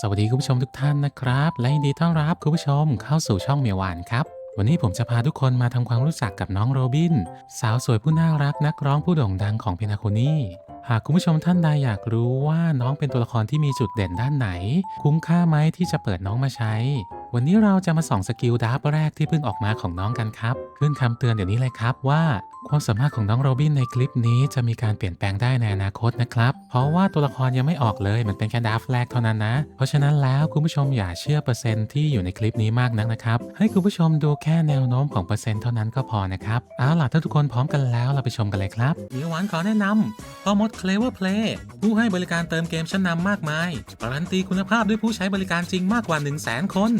สวัสดีคุณผู้ชมทุกท่านนะครับ และยินดีต้อนรับคุณผู้ชมเข้าสู่ช่องเมียวหวานครับ วันนี้ผมจะพาทุกคนมาทำความรู้จักกับน้องโรบิน สาวสวยผู้น่ารักนักร้องผู้โด่งดังของเพนาโคนี่หากคุณผู้ชมท่านใดอยากรู้ว่าน้องเป็นตัวละครที่มีจุดเด่นด้านไหน คุ้มค่าไหมที่จะเปิดน้องมาใช้ วันนี้เราจะมาส่องสกิลดับแรกที่เพิ่งออกมาของน้องกันครับ ขึ้นคำเตือนเดี๋ยวนี้เลยครับว่า ความสามารถของน้องโรบินในคลิปนี้จะมีการเปลี่ยนแปลงได้ในอนาคตนะครับ เพราะว่าตัวละครยังไม่ออกเลยมันเป็นแค่ดับแรกเท่านั้นนะ เพราะฉะนั้นแล้วคุณผู้ชมอย่าเชื่อเปอร์เซ็นต์ที่อยู่ในคลิปนี้มากนักนะครับ ให้คุณผู้ชมดูแค่แนวโน้มของเปอร์เซ็นต์เท่านั้นก็พอนะครับเอาล่ะถ้าทุกคนพร้อมกันแล้วเราไปชมกันเลยครับมีหวานขอแนะนำพ่อมด Clever Play ผู้ให้บริการเติมเกมชั้นนำมากมายการันตีคุณภาพด้วยผู้ใช้บริการจริงมากกว่า 1 0 0 0 0แคน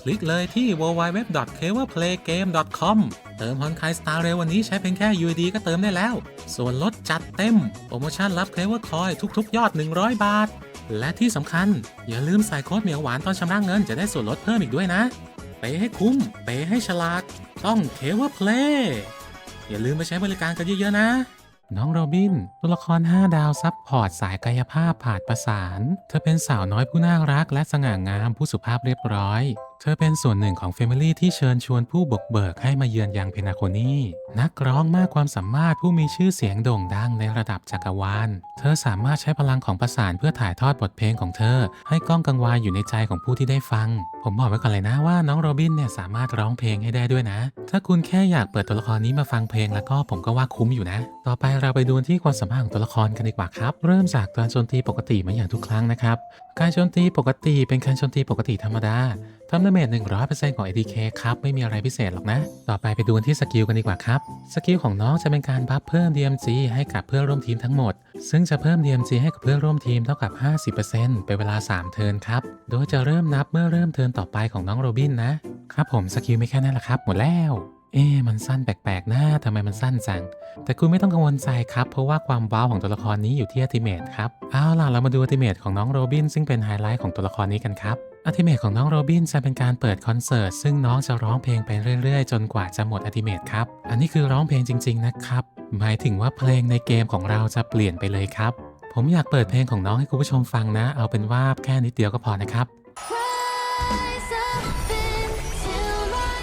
คลิกเลยที่ www.cleverplaygame.com เติมฮอนไคสตาร์เรวันนี้ใช้เพียงแค่ UD ก็เติมได้แล้ว ส่วนลดจัดเต็ม โปรโมชั่นรับเคลเวอร์คอยทุกๆ ยอด 100 บาท และที่สำคัญ อย่าลืมใส่โค้ดเหมียวหวานตอนชำระเงินจะได้ส่วนลดเพิ่มอีกด้วยนะไปให้คุ้มไปให้ฉลาด ต้องเคลเวอร์เพลย์อย่าลืมไปใช้บริการกันเยอะๆนะ น้องโรบิน ตัวละคร 5 ดาวซับพอร์ตสายกายภาพผานประสาน เธอเป็นสาวน้อยผู้น่ารักและสง่างามผู้สุภาพเรียบร้อย ธอเป็นส่วนหนึ่งของเฟมิลี่ที่เชิญชวนผู้บกเบิกให้มาเยือนยังเพนาโคนีนักร้องมากความสามารถผู้มีชื่อเสียงโด่งดังในระดับจักรวาล เธอสามารถใช้พลังของประสานเพื่อถ่ายทอดบทเพลงของเธอ ให้ก้องกังวานอยู่ในใจของผู้ที่ได้ฟัง ผมบอกไว้ก่อนเลยนะว่าน้องโรบินเนี่ยสามารถร้องเพลงให้ได้ด้วยนะ ถ้าคุณแค่อยากเปิดตัวละครนี้มาฟังเพลงแล้วก็ผมก็ว่าคุ้มอยู่นะ ต่อไปเราไปดูที่ความสามารถของตัวละครกันดีกว่าครับ เริ่มจากการโจมตีปกติเหมือนอย่างทุกครั้งนะครับ การโจมตีปกติเป็นการโจมตีปกติธรรมดา ทำดาเมจ100%ของ ATK ครับไม่มีอะไรพิเศษหรอกนะ ต่อไปไปดูที่สกิลกันดีกว่าครับ สกิลของน้องจะเป็นการบัฟเพิ่ม DMG ให้กับเพื่อนร่วมทีมทั้งหมด ซึ่งจะเพิ่ม DMG ให้กับเพื่อนร่วมทีมเท่ากับ 50%เป็นเวลา 3 เทิร์นครับ โดยจะเริ่มนับเมื่อเริ่มเทิร์นต่อไปของน้องโรบินนะ ครับผมสกิลไม่แค่นั้นแหละครับ หมดแล้วเอ๊มันสั้นแปลกๆนะทำไมมันสั้นจัง แต่คุณไม่ต้องกังวลใจครับ เพราะว่าความว้าวของตัวละครนี้อยู่ที่อัติเมตครับ เอาล่ะ เรามาดูอัติเมตของน้องโรบินซึ่งเป็นไฮไลท์ของตัวละครนี้กันครับ อัติเมตของน้องโรบินจะเป็นการเปิดคอนเสิร์ต ซึ่งน้องจะร้องเพลงไปเรื่อยๆ จนกว่าจะหมดอัติเมตครับ อันนี้คือร้องเพลงจริง ๆ นะครับ หมายถึงว่าเพลงในเกมของเราจะเปลี่ยนไปเลยครับ ผมอยากเปิดเพลงของน้องให้คุณผู้ชมฟังนะ เอาเป็นว่าแค่นิดเดียวก็พอนะครับ Rise up into my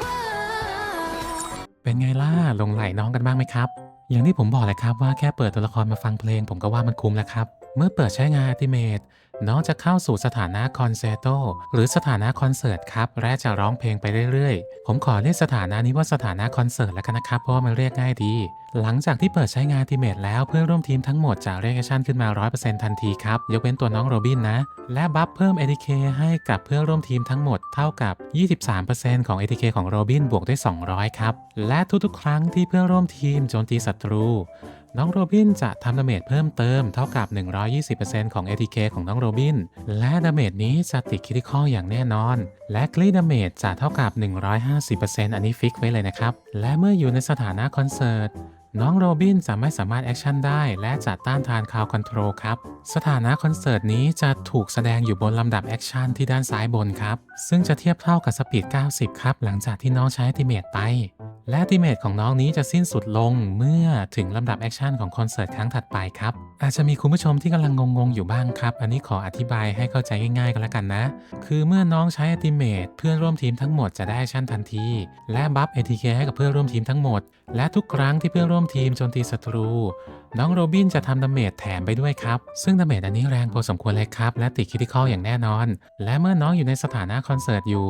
world. เป็นไงล่ะหลงไหลน้องกันบ้างไหมครับ อย่างที่ผมบอกเลยครับว่าแค่เปิดตัวละครมาฟังเพลง ผมก็ว่ามันคุ้มแล้วครับ เมื่อเปิดใช้งาน Ultimate น้องจะเข้าสู่สถานะคอนเซโตหรือสถานะคอนเสิร์ตครับ และจะร้องเพลงไปเรื่อยๆ ผมขอเรียกสถานะนี้ว่าสถานะคอนเสิร์ตแล้วกันนะครับ เพราะว่ามันเรียกง่ายดี หลังจากที่เปิดใช้งาน Ultimate แล้วเพื่อนร่วมทีมทั้งหมดจะเรียกแอคชั่นขึ้นมา 100%ทันทีครับ ยกเว้นตัวน้องโรบินนะ และบัฟเพิ่ม ATK ให้กับเพื่อนร่วมทีมทั้งหมดเท่ากับ 23%ของ ATK ของโรบินบวกด้วย200 ครับ และทุกๆ ครั้งที่เพื่อนร่วมทีมโจมตีศัตรู น้องโรบินจะทำดาเมจเพิ่มเติมเท่ากับ 120%ของ ATK ของน้องโรบิน และดาเมจนี้จะติดคิติคอลอย่างแน่นอน และคลีดาเมจจะเท่ากับ 150%อันนี้ฟิกไว้เลยนะครับ และเมื่ออยู่ในสถานะคอนเสิร์ตน้องโรบินจะไม่สามารถแอคชั่นได้และจะต้านทานคาวคอนโทรลครับ สถานะคอนเสิร์ตนี้จะถูกแสดงอยู่บนลำดับแอคชั่นที่ด้านซ้ายบนครับ ซึ่งจะเทียบเท่ากับสปีด 90 ครับ หลังจากที่น้องใช้ติเมตไป และติเมตของน้องนี้จะสิ้นสุดลงเมื่อถึงลำดับแอคชั่นของคอนเสิร์ตครั้งถัดไปครับ อาจจะมีคุณผู้ชมที่กำลังงงๆอยู่บ้างครับ อันนี้ขออธิบายให้เข้าใจง่ายๆกันแล้วกันนะ คือเมื่อน้องใช้อติเมตเพื่อนร่วมทีมทั้งหมดจะได้แอคชั่นทันที และบัฟเอทีเคให้กับเพื่อนร่วมทีมทั้งหมด และทุกครั้งที่เพื่อนร่วมทีมโจมตีศัตรูน้องโรบินจะทำดาเมจแถมไปด้วยครับ ซึ่งดาเมจอันนี้แรงพอสมควรเลยครับ และติดคิติคอลอย่างแน่นอน และเมื่อน้องอยู่ในสถานะคอนเสิร์ตอยู่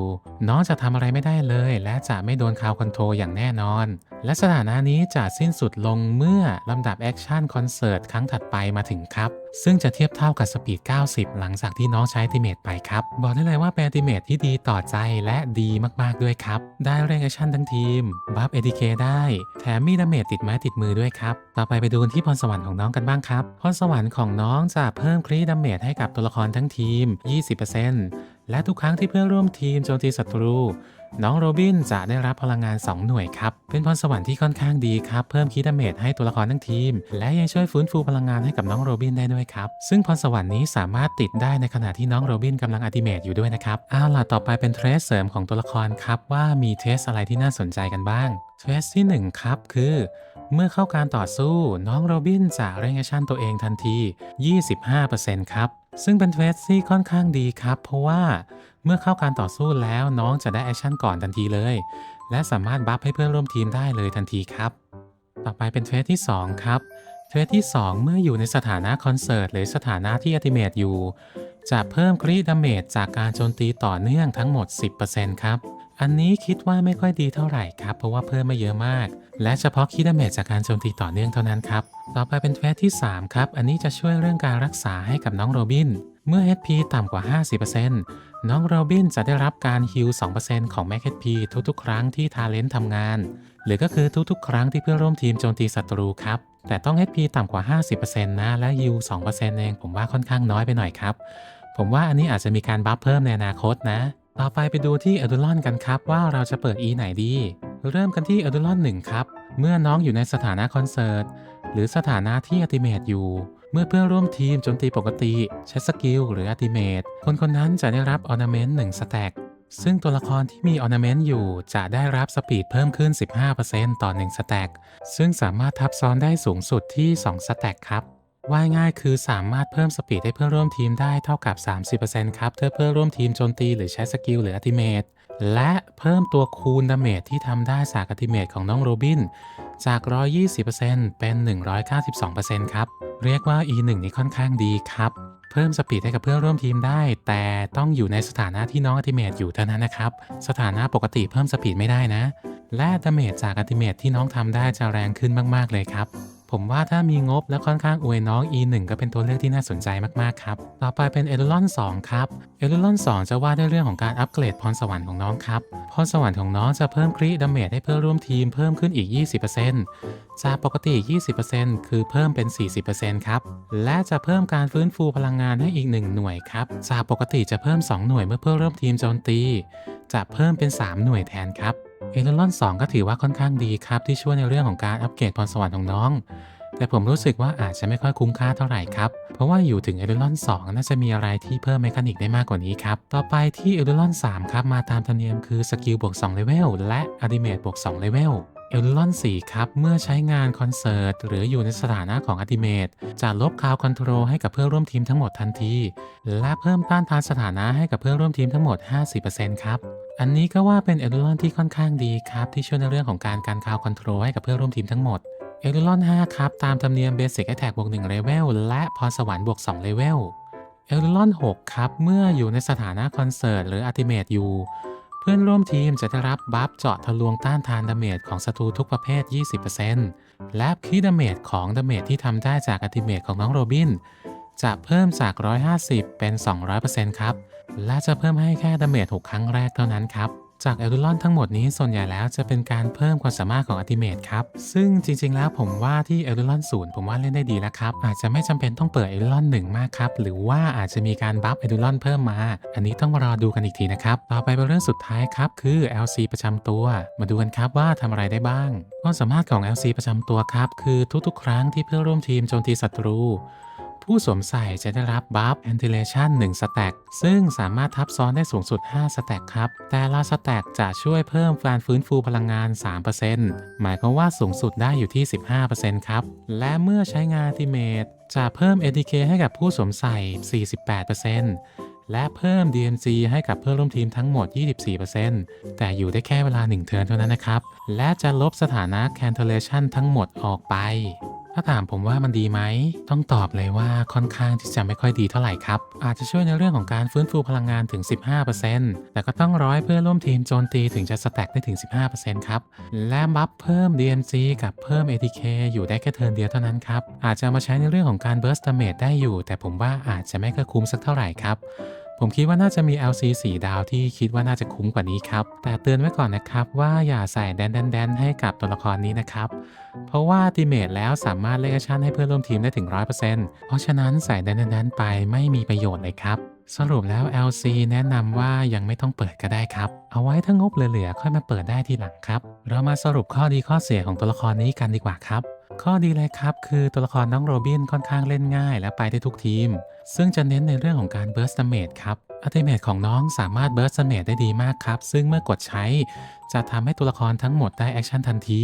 น้องจะทำอะไรไม่ได้เลย และจะไม่โดนคาวคอนโทรอย่างแน่นอน และสถานะนี้จะสิ้นสุดลงเมื่อลำดับแอคชั่นคอนเสิร์ตครั้งถัดไปมาถึงครับ ซึ่งจะเทียบเท่ากับสปีด 90 หลังจากที่น้องใช้ติเมตไปครับ บอกได้เลยว่าเป็นติเมตที่ดีต่อใจและดีมากๆด้วยครับ ได้เร่งแอคชั่นทั้งทีม บัฟ ATK ได้ แถมมีดาเมจติดไม้ติดมือด้วยครับ ต่อไปไปดูที่พรสวรรค์ของน้องกันบ้างครับ พรสวรรค์ของน้องจะเพิ่มครีดาเมจให้กับตัวละครทั้งทีม 20% และทุกครั้งที่เพื่อนร่วมทีมโจมตีศัตรู น้องโรบินจะได้รับพลังงาน 2 หน่วยครับ เป็นพรสวรรค์ที่ค่อนข้างดีครับ เพิ่มคีดาเมจให้ตัวละครทั้งทีม และยังช่วยฟื้นฟูพลังงานให้กับน้องโรบินได้ด้วยครับ ซึ่งพรสวรรค์นี้สามารถติดได้ในขณะที่น้องโรบินกำลังอัติเมตอยู่ด้วยนะครับเอาล่ะต่อไปเป็นเทรสเสริมของตัวละครครับว่ามีเทสอะไรที่น่าสนใจกันบ้างเทรสที่1ครับคือ เมื่อเข้าการต่อสู้น้องโรบินจะเร่งแอคชั่นตัวเองทันที 25%ครับ ซึ่งเป็นเทรดที่ค่อนข้างดีครับ เพราะว่าเมื่อเข้าการต่อสู้แล้วน้องจะได้แอคชั่นก่อนทันทีเลย และสามารถบัฟให้เพื่อนร่วมทีมได้เลยทันทีครับ ต่อไปเป็นเทรดที่ 2 ครับ เทรดที่ 2 เมื่ออยู่ในสถานะคอนเสิร์ตหรือสถานะที่อัติเมตอยู่ จะเพิ่มครีดาเมจจากการโจมตีต่อเนื่องทั้งหมด 10%ครับ อันนี้คิดว่าไม่ค่อยดีเท่าไหร่ครับ เพราะว่าเพิ่มไม่เยอะมาก และเฉพาะคีดาเมจจากการโจมตีต่อเนื่องเท่านั้นครับ ต่อไปเป็นเทรดที่ 3 ครับ อันนี้จะช่วยเรื่องการรักษาให้กับน้องโรบิน เมื่อ HP ต่ำกว่า 50%น้องโรบินจะได้รับการฮิล2%ของ Max HP ทุกๆ ครั้งที่ทาเลนต์ทำงาน หรือก็คือทุกๆ ครั้งที่เพื่อนร่วมทีมโจมตีศัตรูครับแต่ต้อง HP ต่ำกว่า 50%นะและฮิล2%เองผมว่าค่อนข้างน้อยไปหน่อยครับผมว่าอันนี้อาจจะมีการบัฟเพิ่มในอนาคตนะ ต่อไปไปดูที่อดูลอนกันครับ ว่าเราจะเปิด E ไหนดี เริ่มกันที่อดูลอน1ครับ เมื่อน้องอยู่ในสถานะคอนเสิร์ต หรือสถานะที่อัติเมตอยู่ เมื่อเพื่อนร่วมทีมโจมตีปกติ ใช้สกิลหรืออัติเมตคนคนนั้นจะได้รับออร์นาเมนต์1สแต็กซึ่งตัวละครที่มีออร์นาเมนต์อยู่จะได้รับสปีดเพิ่มขึ้น 15%ต่อ 1 สแต็กซึ่งสามารถทับซ้อนได้สูงสุดที่ 2 สแต็กครับ ว่ายง่ายคือสามารถเพิ่มสปีดให้เพื่อนร่วมทีมได้เท่ากับ 30%ครับถ้าเพื่อนร่วมทีมโจมตีหรือใช้สกิลหรืออัติเมตและเพิ่มตัวคูณดาเมจที่ทำได้จากอัติเมตของน้องโรบิน จาก 120%เป็น 192%ครับ เรียกว่า E1 นี้ค่อนข้างดีครับ เพิ่มสปีดให้กับเพื่อนร่วมทีมได้ แต่ต้องอยู่ในสถานะที่น้องอัติเมตอยู่เท่านั้นนะครับ สถานะปกติเพิ่มสปีดไม่ได้นะ และดาเมจจากอัติเมตที่น้องทำได้จะแรงขึ้นมาก ๆ เลยครับ ผมว่าถ้ามีงบและค่อนข้างอวยน้อง E1 ก็เป็นตัวเลือกที่น่าสนใจมากๆครับ ต่อไปเป็นเอ l ลอน2ครับเอ l ลอน2จะว่าด้วยเรื่องของการอัปเกรดพรสวรรค์ของน้องครับพรสวรรค์ของน้องจะเพิ่มครีดาเมจให้เพื่อนร่วมทีมเพิ่มขึ้นอีก 20%จากปกติ 20%คือเพิ่มเป็น 40%ครับ และจะเพิ่มการฟื้นฟูพลังงานให้อีก 1 หน่วยครับ จากปกติจะเพิ่ม 2 หน่วยเมื่อเพื่อนร่วมทีมโจมตี จะเพิ่มเป็น 3 หน่วยแทนครับ เอเลรอน2ก็ถือว่าค่อนข้างดีครับ ที่ช่วยในเรื่องของการอัปเกรดพรสวรรค์ของน้อง แต่ผมรู้สึกว่าอาจจะไม่ค่อยคุ้มค่าเท่าไหร่ครับ เพราะว่าอยู่ถึงเอเลรอน2น่าจะมีอะไรที่เพิ่มเมคานิกได้มากกว่านี้ครับ ต่อไปที่เอเลรอน3ครับมาตามธรรมเนียมคือสกิลบวก2เลเวลและอัติเมตบวก2เลเวลเอลลอน4ครับ เมื่อใช้งานคอนเสิร์ต หรืออยู่ในสถานะของอัติเมตจะลบคาวคอนโทรลให้กับเพื่อนร่วมทีมทั้งหมดทันที และเพิ่มต้านทานสถานะให้กับเพื่อนร่วมทีมทั้งหมด 50%ครับ อันนี้ก็ว่าเป็นเอลลอนที่ค่อนข้างดีครับ ที่ช่วยในเรื่องของการการคาวคอนโทรลให้กับเพื่อนร่วมทีมทั้งหมดเอลลอน5ครับ ตามธรรมเนียมเบสิกแอ t แทกบวก1เลเวลและพรสวรรค์บวก2เลเวลเอลลอน6ครับ เมื่ออยู่ในสถานะคอนเสิร์ตหรืออัติเมตอยู่ เพื่อนร่วมทีมจะได้รับบัฟเจาะทะลวงต้านทานดาเมจของศัตรูทุกประเภท 20%และคีดาเมจของดาเมจที่ทำได้จากอัติเมจของน้องโรบินจะเพิ่มจาก 150 เป็น 200%ครับ และจะเพิ่มให้แค่ดาเมจ6ครั้งแรกเท่านั้นครับจากเอลูลอนทั้งหมดนี้ส่วนใหญ่แล้วจะเป็นการเพิ่มความสามารถของอัติเมตครับ ซึ่งจริงๆแล้วผมว่าที่เอลูลอนศูนย์ผมว่าเล่นได้ดีแล้วครับ อาจจะไม่จำเป็นต้องเปิดเอลูลอนหนึ่งมากครับ หรือว่าอาจจะมีการบัฟเอลูลอนเพิ่มมา อันนี้ต้องรอดูกันอีกทีนะครับ ต่อไปเป็นเรื่องสุดท้ายครับ คือ LC ประจำตัว มาดูกันครับว่าทำอะไรได้บ้าง ความสามารถของ LC ประจำตัวครับคือทุกๆ ครั้งที่เพื่อนร่วมทีมโจมตีศัตรู ผู้สวมใส่จะได้รับบัฟ Ventilation 1สแต็กซึ่งสามารถทับซ้อนได้สูงสุด 5 สแต็กครับ แต่ละสแต็กจะช่วยเพิ่มการฟื้นฟูพลังงาน 3%หมายความว่าสูงสุดได้อยู่ที่ 15%ครับ และเมื่อใช้งานติเมตจะเพิ่ม ADK ให้กับผู้สวมใส่ 48%และเพิ่ม DMG ให้กับเพื่อนร่วมทีมทั้งหมด 24%แต่อยู่ได้แค่เวลา 1 เทิร์นเท่านั้นนะครับ และจะลบสถานะ Cancellation ทั้งหมดออกไปาถามผมว่ามันดีไหม ต้องตอบเลยว่าค่อนข้างที่จะไม่ค่อยดีเท่าไหร่ครับ อาจจะช่วยในเรื่องของการฟื้นฟูพลังงานถึง 15%แต่ก็ต้องร้อยเพื่อร่วมทีมโจมตีถึงจะสแต็กได้ถึง 15%ครับ และบัฟเพิ่ม DMG กับเพิ่ม ATK อยู่ได้แค่เทิร์นเดียวเท่านั้นครับ อาจจะมาใช้ในเรื่องของการ burst damage ได้อยู่ แต่ผมว่าอาจจะไม่ค่อยคุ้มสักเท่าไหร่ครับ ผมคิดว่าน่าจะมี LC 4 ดาวที่คิดว่าน่าจะคุ้มกว่านี้ครับ แต่เตือนไว้ก่อนนะครับว่าอย่าใส่แดนแดนแดนให้กับตัวละครนี้นะครับ เพราะว่าติเมตแล้วสามารถเล่นแอคชั่นให้เพื่อนร่วมทีมได้ถึง 100%เพราะฉะนั้นใส่แดนแดนแดนไปไม่มีประโยชน์เลยครับ สรุปแล้ว LC แนะนำว่ายังไม่ต้องเปิดก็ได้ครับ เอาไว้ถ้างบเหลือๆค่อยมาเปิดได้ทีหลังครับ เรามาสรุปข้อดีข้อเสียของตัวละครนี้กันดีกว่าครับ ข้อดีเลยครับ คือตัวละครน้องโรบินค่อนข้างเล่นง่ายและไปได้ทุกทีม ซึ่งจะเน้นในเรื่องของการเบิร์สเมดครับ อัติเมตของน้องสามารถเบิร์สเมตได้ดีมากครับ ซึ่งเมื่อกดใช้ จะทำให้ตัวละครทั้งหมดได้แอคชั่นทันที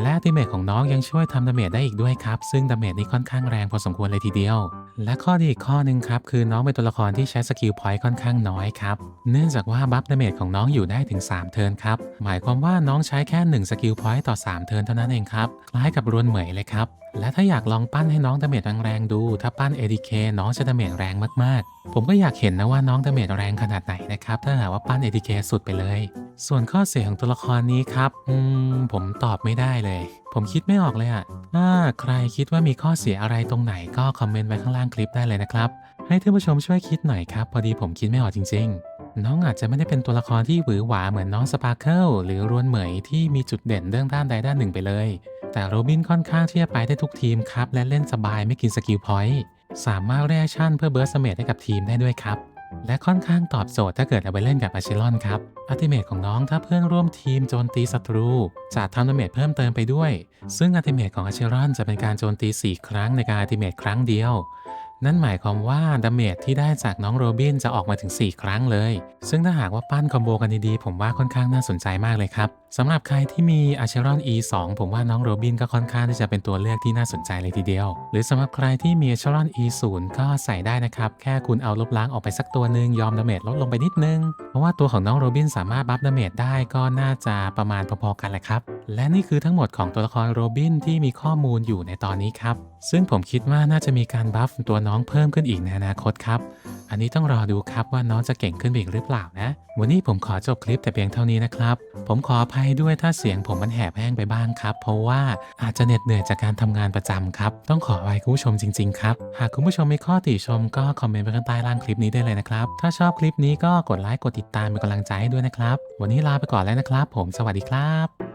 และอัติเมตของน้องยังช่วยทำดาเมจได้อีกด้วยครับ ซึ่งดาเมจนี้ค่อนข้างแรงพอสมควรเลยทีเดียว และข้อดีอีกข้อหนึ่งครับ คือน้องเป็นตัวละครที่ใช้สกิลพอยต์ค่อนข้างน้อยครับ เนื่องจากว่าบัฟดาเมจของน้องอยู่ได้ถึง 3 เทิร์นครับ หมายความว่าน้องใช้แค่ 1 สกิลพอยต์ต่อ 3 เทิร์นเท่านั้นเองครับ คล้ายกับรวนเหมยเลยครับ และถ้าอยากลองปั้นให้น้องดาเมจแรงๆดู ถ้าปั้น ADK น้องจะดาเมจแรงมากๆ ผมก็อยากเห็นนะว่าน้องดาเมจแรงขนาดไหนนะครับ ถ้าหากว่าปั้น ADK สุดไปเลย ส่วนข้อเสียของตัวละครนี้ครับ อืม ผมตอบไม่ได้เลย ผมคิดไม่ออกเลยอะถ้าใครคิดว่ามีข้อเสียอะไรตรงไหนก็คอมเมนต์ไว้ข้างล่างคลิปได้เลยนะครับ ให้ท่านผู้ชมช่วยคิดหน่อยครับ พอดีผมคิดไม่ออกจริง ๆ น้องอาจจะไม่ได้เป็นตัวละครที่หวือหวาเหมือนน้องสปาร์เคิลหรือรวนเหมยที่มีจุดเด่นเรื่องด้านใดด้านหนึ่งไปเลย แต่โรบินค่อนข้างที่จะไปได้ทุกทีมครับ และเล่นสบายไม่กินสกิลพอยต์สามารถเรียกชั่นเพื่อเบิร์สเมทให้กับทีมได้ด้วยครับ และค่อนข้างตอบโจทย์ถ้าเกิดเอาไปเล่นกับอาชิลอนครับอัติเมทของน้องถ้าเพื่อนร่วมทีมโจมตีศัตรูจะทำดาเมจเพิ่มเติมไปด้วย ซึ่งอัติเมทของอาชิลอนจะเป็นการโจมตี 4 ครั้งในการอัติเมทครั้งเดียว นั่นหมายความว่าดาเมจที่ได้จากน้องโรบินจะออกมาถึง 4 ครั้งเลย ซึ่งถ้าหากว่าปั้นคอมโบกันดีๆ ผมว่าค่อนข้างน่าสนใจมากเลยครับสำหรับใครที่มีอาเชรอน E2 ผมว่าน้องโรบินก็ค่อนข้างที่จะเป็นตัวเลือกที่น่าสนใจเลยทีเดียว หรือสำหรับใครที่มีอาเชรอน E0 ก็ใส่ได้นะครับ แค่คุณเอาลบล้างออกไปสักตัวหนึ่งยอมดาเมจลดลงไปนิดนึง เพราะว่าตัวของน้องโรบินสามารถบัฟดาเมจได้ก็น่าจะประมาณพอๆกันแหละครับและนี่คือทั้งหมดของตัวละครโรบินที่มีข้อมูลอยู่ในตอนนี้ครับ ซึ่งผมคิดว่าน่าจะมีการบัฟตัวน้องเพิ่มขึ้นอีกในอนาคตครับ อันนี้ต้องรอดูครับว่าน้องจะเก่งขึ้นไปอีกหรือเปล่านะ วันนี้ผมขอจบคลิปแต่เพียงเท่านี้นะครับ ผมขออภัยด้วยถ้าเสียงผมมันแหบแห้งไปบ้างครับ เพราะว่าอาจจะเหน็ดเหนื่อยจากการทำงานประจำครับ ต้องขออภัยคุณผู้ชมจริงๆครับ หากคุณผู้ชมมีข้อติชมก็คอมเมนต์ไว้ข้างใต้ล่างคลิปนี้ได้เลยนะครับ ถ้าชอบคลิปนี้ก็กดไลค์กดติดตามเป็นกำลังใจให้ด้วยนะครับ วันนี้ลาไปก่อนแล้วนะครับ ผมสวัสดีครับ